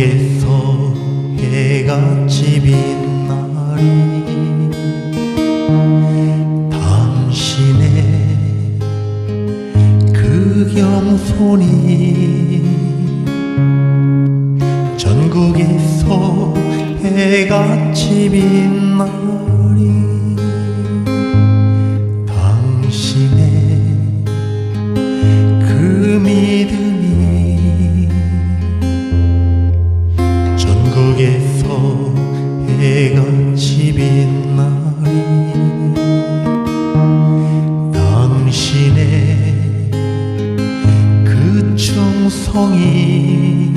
벽에서 해가 집인 날이 당신의 그 겸손이 전국에서 해가 집인 날. 해가 집인 날이 당신의 그 충성이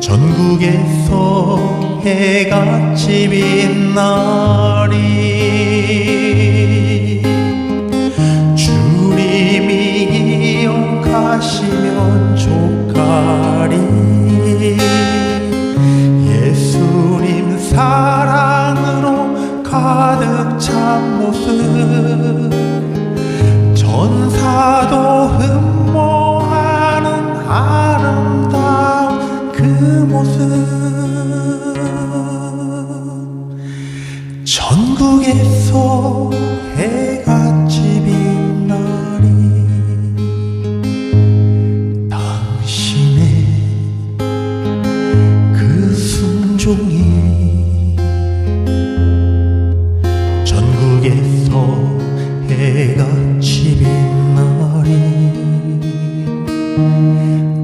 전국에서 해가 집인 날이 가득 찬 모습 전사도 흠모하는 아름다운 그 모습 전국에서 해같 전국에서 해같이 빛나리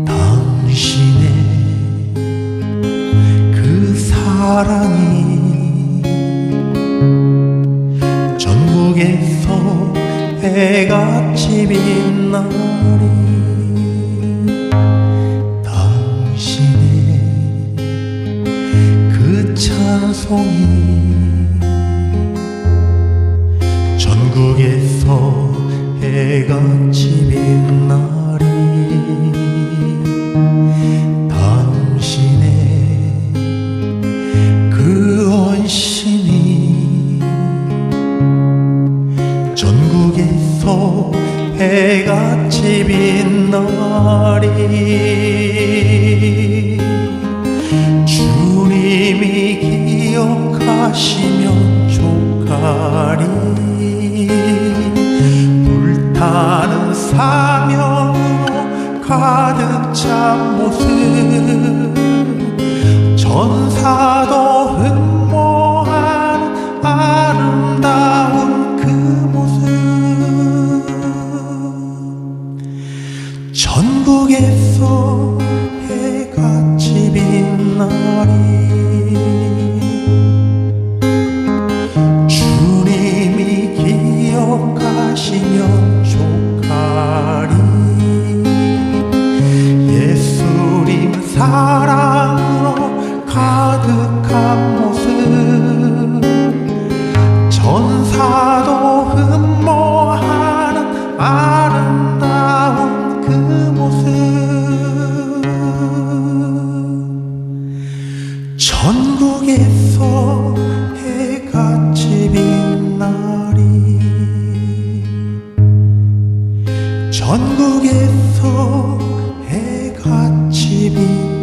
당신의 그 사랑이 전국에서 해같이 빛나리 당신의 그 찬송이 전국에서 해같이 빛나리 당신의 그 헌신이 전국에서 해같이 빛나리 주님이 기억하시면 족하리 불타는 사명으로 가득 찬 모습 전사도 흠 사랑으로 가득한 모습. 전사도 흠모하는 아름다운 그 모습. 전국에서 해같이 빛나리 전국에서 빛나리